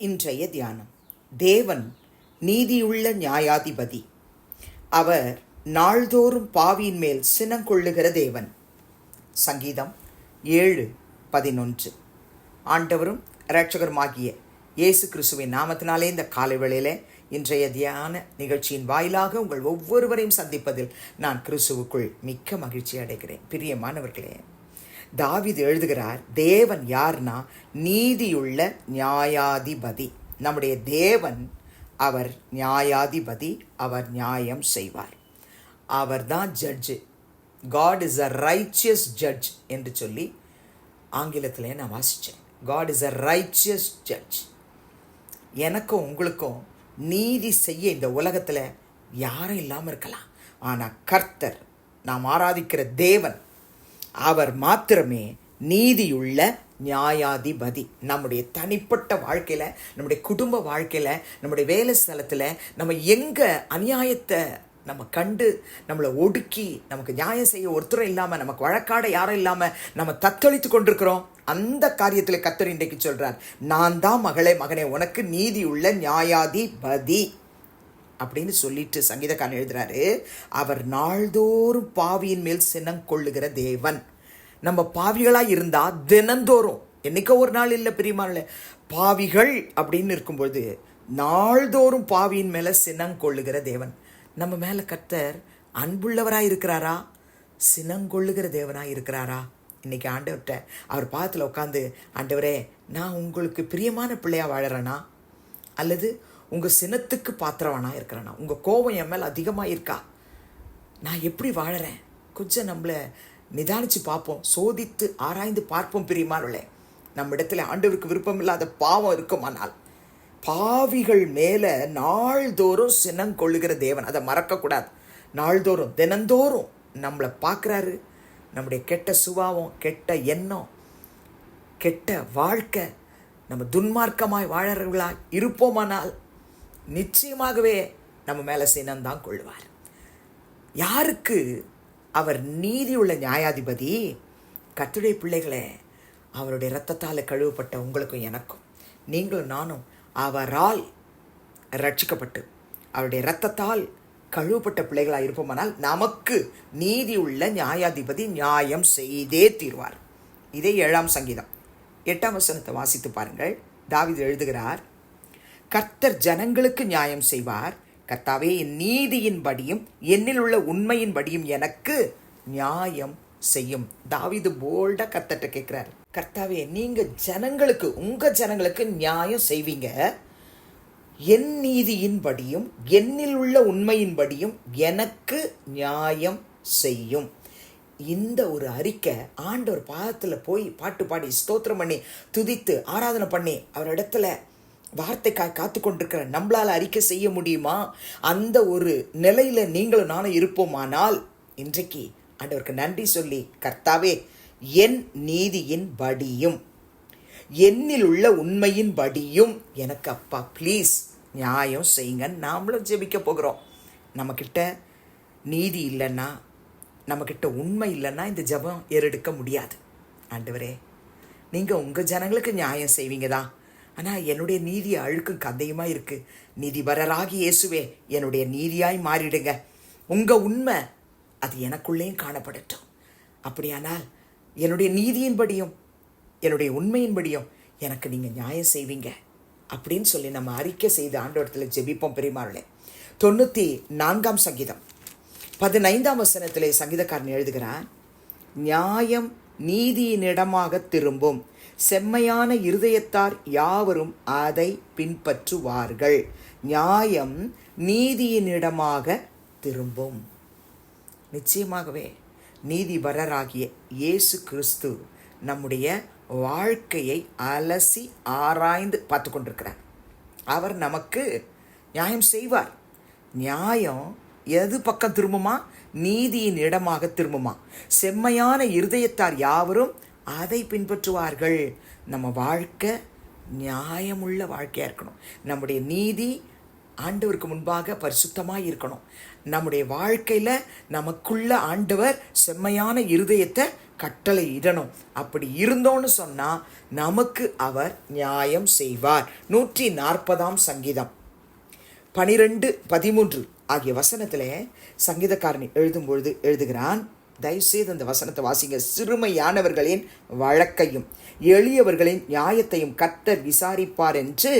இன்றைய தியானம். தேவன் நீதியுள்ள நியாயாதிபதி. அவர் நாள்தோறும் பாவியின் மேல் சினங்கொள்ளுகிற தேவன். சங்கீதம் ஏழு பதினொன்று. ஆண்டவரும் இரட்சகருமாகிய இயேசு கிறிஸ்துவின் நாமத்தினாலே இந்த காலை வேளையில் இன்றைய தியான நிகழ்ச்சியின் வாயிலாக உங்கள் ஒவ்வொருவரையும் சந்திப்பதில் நான் கிறிஸ்துவுக்குள் மிக்க மகிழ்ச்சி அடைகிறேன். பிரியமானவர்களே தாவீது எழுதுகிறார் தேவன் யார்னா நீதியுள்ள நியாயாதிபதி. நம்முடைய தேவன் அவர் நியாயாதிபதி அவர் நியாயம் செய்வார். அவர் தான் judge. God is a righteous judge என்று சொல்லி ஆங்கிலத்திலே நான் வாசித்தேன் God is a righteous judge எனக்கும் உங்களுக்கும் நீதி செய்ய இந்த உலகத்தில் யாரும் இல்லாமல் இருக்கலாம். ஆனால் கர்த்தர் நாம் ஆராதிக்கிற தேவன் அவர் மாத்திரமே நீதியுள்ள நியாயாதிபதி. நம்முடைய தனிப்பட்ட வாழ்க்கையில் நம்முடைய குடும்ப வாழ்க்கையில் நம்முடைய வேலை ஸ்தலத்தில் நம்ம எங்கே அநியாயத்தை நம்ம கண்டு நம்மளை ஒடுக்கி நமக்கு நியாயம் செய்ய ஒருத்தரும் இல்லாமல் நமக்கு வழக்காட யாரும் இல்லாமல் நம்ம தத்தளித்து கொண்டிருக்கிறோம். அந்த காரியத்தில் கத்தர் இன்றைக்கு சொல்கிறார் நான் தான் மகளே மகனே உனக்கு நீதி உள்ள நியாயாதிபதி. அப்படின்னு சொல்லிட்டு சங்கீதக்காரன் எழுதுறாரு அவர் நாள்தோறும் பாவியின் மேல் சின்னம் கொள்ளுகிற தேவன். நம்ம பாவிகளாக இருந்தால் தினந்தோறும் என்னைக்கோ ஒரு நாள் இல்லை பிரியமான பாவிகள் அப்படின்னு இருக்கும்பொழுது நாள்தோறும் பாவியின் மேலே சினம் கொள்ளுகிற தேவன். நம்ம மேலே கர்த்தர் அன்புள்ளவராக இருக்கிறாரா? சினங்கொள்ளுகிற தேவனாக இருக்கிறாரா? இன்னைக்கு ஆண்டவர்கிட்ட அவர் பாதத்தில் உட்காந்து ஆண்டவரே நான் உங்களுக்கு பிரியமான பிள்ளையாக வாழறேனா? அல்லது உங்கள் சினத்துக்கு பாத்திரவானா இருக்கிறேனா? உங்கள் கோபம் என் மேலே அதிகமாக இருக்கா? நான் எப்படி வாழறேன்? கொஞ்சம் நம்மளை நிதானித்து பார்ப்போம் சோதித்து ஆராய்ந்து பார்ப்போம் பிரியமானவளே நம்ம இடத்துல ஆண்டவருக்கு விருப்பம் இல்லாத பாவம் இருக்குமானால் பாவிகள் மேலே நாள்தோறும் சினம் கொள்ளுகிற தேவன். அதை மறக்கக்கூடாது. நாள்தோறும் தினந்தோறும் நம்மளை பார்க்குறாரு நம்முடைய கெட்ட சுபாவம் கெட்ட எண்ணம் கெட்ட வாழ்க்கை நம்ம துன்மார்க்கமாய் வாழறவர்களாக இருப்போமானால் நிச்சயமாகவே நம்ம மேலே சினந்தான் கொள்வார். யாருக்கு அவர் நீதி உள்ள நியாயாதிபதி? கத்துடைய பிள்ளைகளே அவருடைய இரத்தத்தால் கழுவப்பட்ட உங்களுக்கும் எனக்கும் நீங்களும் நானும் அவரால் ரட்சிக்கப்பட்டு அவருடைய இரத்தத்தால் கழுவப்பட்ட பிள்ளைகளாக இருப்போமானால் நமக்கு நீதி உள்ள நியாயாதிபதி நியாயம் செய்தே தீர்வார். இதே ஏழாம் சங்கீதம். எட்டாம் வசனத்தை வாசித்து பாருங்கள். தாவிது எழுதுகிறார் கர்த்தர் ஜனங்களுக்கு நியாயம் செய்வார். கர்த்தாவே என் நீதியின்படியும் என்னில் உள்ள உண்மையின்படியும் எனக்கு நியாயம் செய்யும். தாவிது போல்டா கர்த்தர்கிட்ட கேட்குறாரு. கர்த்தாவே நீங்க ஜனங்களுக்கு உங்க ஜனங்களுக்கு நியாயம் செய்வீங்க. என் நீதியின்படியும் என்னில் உள்ள உண்மையின்படியும் எனக்கு நியாயம் செய்யும். இந்த ஒரு அறிக்கை ஆண்டவர் பாதத்தில் போய் பாட்டு பாடி ஸ்தோத்திரம் பண்ணி துதித்து ஆராதனை பண்ணி அவர் இடத்துல வார்த்தைக்காய் காத்து கொண்டிருக்கிற நம்மளால் அறிக்கை செய்ய முடியுமா? அந்த ஒரு நிலையில் நீங்களும் நானும் இருப்போமானால் இன்றைக்கு ஆண்டவருக்கு நன்றி சொல்லி கர்த்தாவே என் நீதியின் படியும். என்னில் உள்ள உண்மையின் படியும். எனக்கு அப்பா ப்ளீஸ் நியாயம் செய்யுங்கன்னு நாமளும் ஜெபிக்க போகிறோம். நம்மக்கிட்ட நீதி இல்லைன்னா நம்மக்கிட்ட உண்மை இல்லைன்னா இந்த ஜெபம் ஏறெடுக்க முடியாது. ஆண்டவரே நீங்கள் உங்கள் ஜனங்களுக்கு நியாயம் செய்வீங்க தான் ஆனால் என்னுடைய நீதி அழுக்கும் கதையுமா இருக்குது நீதிபரராகி இயேசுவே என்னுடைய நீதியாய் மாறிடுங்க. உங்கள் உண்மை அது எனக்குள்ளேயும் காணப்படட்டும். அப்படியானால் என்னுடைய நீதியின்படியும் என்னுடைய உண்மையின்படியும் எனக்கு நீங்கள் நியாயம் செய்வீங்க. அப்படின்னு சொல்லி நம்ம அறிக்கை செய்து ஆண்டோடத்தில் ஜெபிப்போம் பெருமாளே தொண்ணூற்றி நான்காம் சங்கீதம். பதினைந்தாம் வசனத்தில் சங்கீதக்காரன் எழுதுகிறான் நியாயம் நீதியினிடமாக திரும்பும். செம்மையான இருதயத்தார் யாவரும் அதை பின்பற்றுவார்கள். நியாயம் நீதியினிடமாக திரும்பும். நிச்சயமாகவே நீதிபரராகிய இயேசு கிறிஸ்து நம்முடைய வாழ்க்கையை அலசி ஆராய்ந்து பார்த்து கொண்டிருக்கிறார். அவர் நமக்கு நியாயம் செய்வார். நியாயம் எது பக்கம் திரும்புமா? நீதியின் இடமாக திரும்புமா. செம்மையான இருதயத்தார் யாவரும் அதை பின்பற்றுவார்கள். நம்ம வாழ்க்கை நியாயமுள்ள வாழ்க்கையாக இருக்கணும். நம்முடைய நீதி ஆண்டவருக்கு முன்பாக பரிசுத்தமாக இருக்கணும். நம்முடைய வாழ்க்கையில் நமக்குள்ள ஆண்டவர் செம்மையான இருதயத்தை கட்டளை இடணும் அப்படி இருந்தோன்னு சொன்னால் நமக்கு அவர் நியாயம் செய்வார். நூற்றி நாற்பதாம் சங்கீதம். பனிரெண்டு பதிமூன்று. ஆகிய வசனத்தில் சங்கீதக்காரன் எழுதும் பொழுது எழுதுகிறான் தயவுசெய்து அந்த வசனத்தை வாசிங்க. சிறுமையானவர்களின் வழக்கையும் எளியவர்களின் நியாயத்தையும் கர்த்தர் விசாரிப்பார் என்று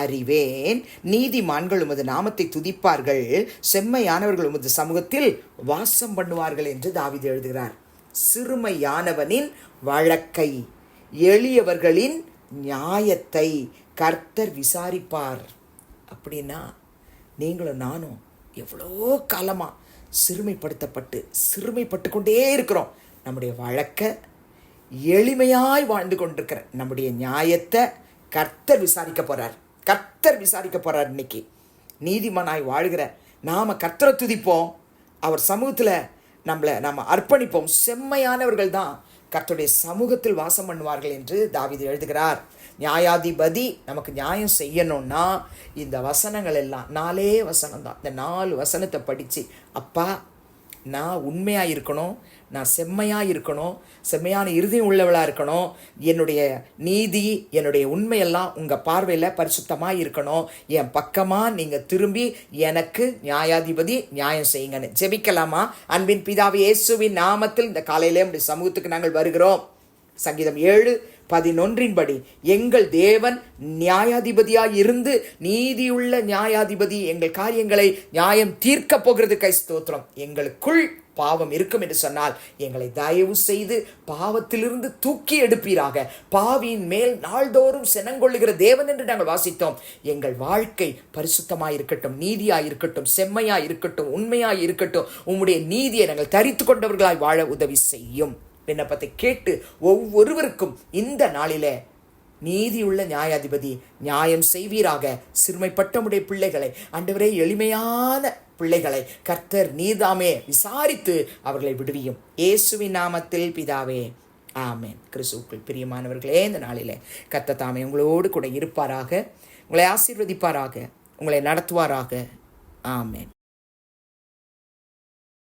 அறிவேன். நீதிமான்கள் உமது நாமத்தை துதிப்பார்கள். செம்மையானவர்கள் உமது சமூகத்தில் வாசம் பண்ணுவார்கள் என்று தாவிது எழுதுகிறார். சிறுமையானவனின் வழக்கை எளியவர்களின் நியாயத்தை கர்த்தர் விசாரிப்பார். அப்படின்னா நீங்களும் நானும் எவ்வளோ காலமாக சிறுமைப்படுத்தப்பட்டு சிறுமைப்பட்டு கொண்டே இருக்கிறோம். நம்முடைய வழக்க எளிமையாய் வாழ்ந்து கொண்டிருக்கிற நம்முடைய நியாயத்தை கர்த்தர் விசாரிக்க போகிறார் கர்த்தர் விசாரிக்க போகிறார் இன்னைக்கு. நீதிமானாய் வாழ்கிற நாம் கர்த்தரை துதிப்போம். அவர் சமூகத்தில் நம்மளை நம்ம அர்ப்பணிப்போம். செம்மையானவர்கள் தான் கர்த்தருடைய சமூகத்தில் வாசம் பண்ணுவார்கள் என்று தாவிது எழுதுகிறார். நியாயாதிபதி நமக்கு நியாயம் செய்யணும்னா இந்த வசனங்கள் எல்லாம் நாலே வசனம் தான் இந்த நாலு வசனத்தை படித்து அப்பா நான் உண்மையாக இருக்கணும்? நான் செம்மையாக இருக்கணும் செம்மையான இறுதியும் உள்ளவளாக இருக்கணும் என்னுடைய நீதி என்னுடைய உண்மையெல்லாம் உங்கள் பார்வையில் பரிசுத்தமாக இருக்கணும். என் பக்கமாக நீங்கள் திரும்பி எனக்கு நியாயாதிபதி நியாயம் செய்யுங்கன்னு. ஜெபிக்கலாமா? அன்பின் பிதாவை இயேசுவின் நாமத்தில் இந்த காலையிலே நம்முடைய சமூகத்துக்கு நாங்கள் வருகிறோம். சங்கீதம் ஏழு பதினொன்றின்படி எங்கள் தேவன் நியாயாதிபதியாக இருந்து நீதியுள்ள நியாயாதிபதி எங்கள் காரியங்களை நியாயம் தீர்க்க போகிறது. கை ஸ்தோத்திரம். எங்களுக்குள் பாவம் இருக்கும் என்று சொன்னால் எங்களை தயவு செய்து பாவத்திலிருந்து தூக்கி எடுப்பீராக. பாவியின் மேல் நாள்தோறும் செனங்கொள்ளுகிற தேவன் என்று நாங்கள் வாசித்தோம். எங்கள் வாழ்க்கை பரிசுத்தமாக இருக்கட்டும் நீதியாக இருக்கட்டும் செம்மையாக இருக்கட்டும் உண்மையாக இருக்கட்டும் உம்முடைய நீதியை நாங்கள் தரித்து கொண்டவர்களாய் வாழ உதவி செய்யும். விண்ணப்பத்தை கேட்டு ஒவ்வொருவருக்கும் இந்த நாளிலே நீதியுள்ள நியாயாதிபதி நியாயம் செய்வீராக. சிறுமைப்பட்டமுடைய பிள்ளைகளை அன்றுவரே எளிமையான பிள்ளைகளை கர்த்தர் நீதாமே விசாரித்து அவர்களை விடுவியும். இயேசுவின் நாமத்தில் பிதாவே ஆமேன். கிறிஸ்துக்குள் பிரியமானவர்களே இந்த நாளில் கர்த்தர் தாமே உங்களோடு கூட இருப்பாராக உங்களை ஆசீர்வதிப்பாராக உங்களை நடத்துவாராக. ஆமேன்.